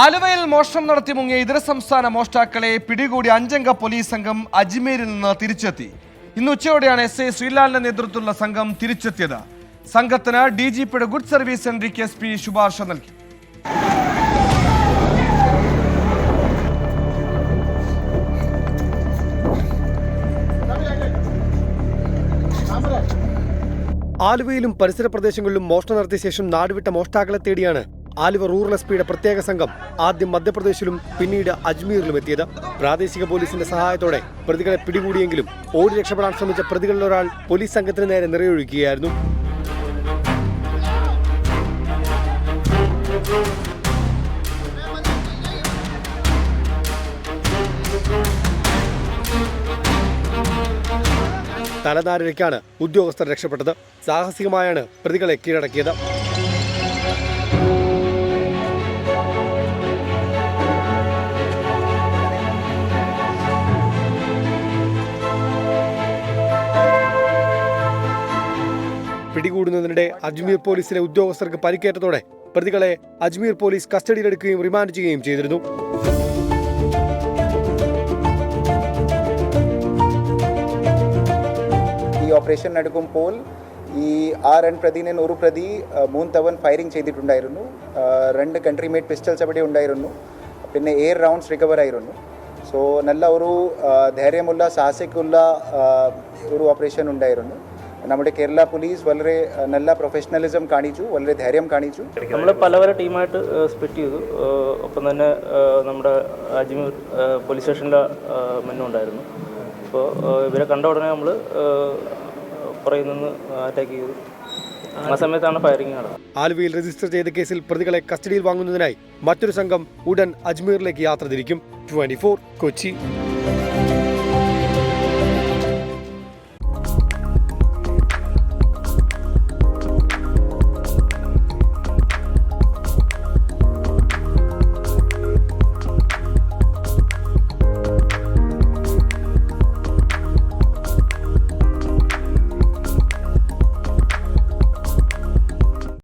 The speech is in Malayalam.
ആലുവയിൽ മോഷണം നടത്തി മുങ്ങിയ ഇതര സംസ്ഥാന മോഷ്ടാക്കളെ പിടികൂടി അഞ്ചംഗ പോലീസ് സംഘം അജ്മീരിൽ നിന്ന് തിരിച്ചെത്തി. ഇന്ന് ഉച്ചയോടെയാണ് എസ് ഐ ശ്രീലാലിന്റെ നേതൃത്വത്തിലുള്ള സംഘം തിരിച്ചെത്തിയത്. സംഘത്തിന് ഡി ജി പിയുടെ good service K S P ശുപാർശ നൽകി. ആലുവയിലും പരിസര പ്രദേശങ്ങളിലും മോഷണം നടത്തിയ ശേഷം നാടുവിട്ട മോഷ്ടാക്കളെ തേടിയാണ് ആലുവ റൂറൽ എസ് പിയുടെ പ്രത്യേക സംഘം ആദ്യം മധ്യപ്രദേശിലും പിന്നീട് അജ്മീറിലും എത്തിയത്. പ്രാദേശിക പോലീസിന്റെ സഹായത്തോടെ പ്രതികളെ പിടികൂടിയെങ്കിലും ഓടി രക്ഷപ്പെടാൻ ശ്രമിച്ച പ്രതികളിൽ ഒരാൾ പോലീസ് സംഘത്തിന് നേരെ നിറയൊഴിക്കുകയായിരുന്നു തലനാരിഴയ്ക്കാണ് ഉദ്യോഗസ്ഥർ രക്ഷപ്പെട്ടത്. സാഹസികമായാണ് പ്രതികളെ കീഴടക്കിയത്. പിടികൂടുന്നതിനിടെ അജ്മീർ പോലീസിലെ ഉദ്യോഗസ്ഥർക്ക് പരിക്കേറ്റതോടെ പ്രതികളെ അജ്മീർ പോലീസ് കസ്റ്റഡിയിലെടുക്കുകയും റിമാൻഡ് ചെയ്യുകയും ചെയ്തിരുന്നു. ഈ ഓപ്പറേഷൻ നടക്കുമ്പോൾ ഈ ആർ എൻ പ്രതിനെ ഒരു പ്രതി മൂന്ന് തവൺ ഫയറിംഗ് ചെയ്തിട്ടുണ്ടായിരുന്നു. രണ്ട് കൺട്രി മേഡ് പിസ്റ്റൾസ് അവിടെ ഉണ്ടായിരുന്നു. പിന്നെ എയർ റൗണ്ട്സ് റിക്കവർ ആയിരുന്നു. സോ നല്ല ഒരു ധൈര്യമുള്ള സാഹസിക്കുള്ള ഒരു ഓപ്പറേഷൻ ഉണ്ടായിരുന്നു. നമ്മുടെ കേരള പോലീസ് വളരെ നല്ല പ്രൊഫഷണലിസം കാണിച്ചു വളരെ ധൈര്യം കാണിച്ചു. നമ്മൾ പല പല ടീമായിട്ട് സ്പ്ലിറ്റ് ചെയ്തു. ഒപ്പം തന്നെ നമ്മുടെ അജ്മീർ പോലീസ് പോലീസ് സ്റ്റേഷനിലെ മെന്നുണ്ടായിരുന്നു അപ്പോൾ ഇവരെ കണ്ട ഉടനെ നമ്മൾ പുറകിൽ നിന്ന് അറ്റാക്ക് ചെയ്തു. ആ സമയത്താണ് ഫയറിംഗ് നടന്നത്. ആലുവയിൽ രജിസ്റ്റർ ചെയ്ത കേസിൽ പ്രതികളെ കസ്റ്റഡിയിൽ വാങ്ങുന്നതിനായി മറ്റൊരു സംഘം ഉടൻ അജ്മീറിലേക്ക് യാത്ര തിരിക്കും. ട്വന്റി കൊച്ചി.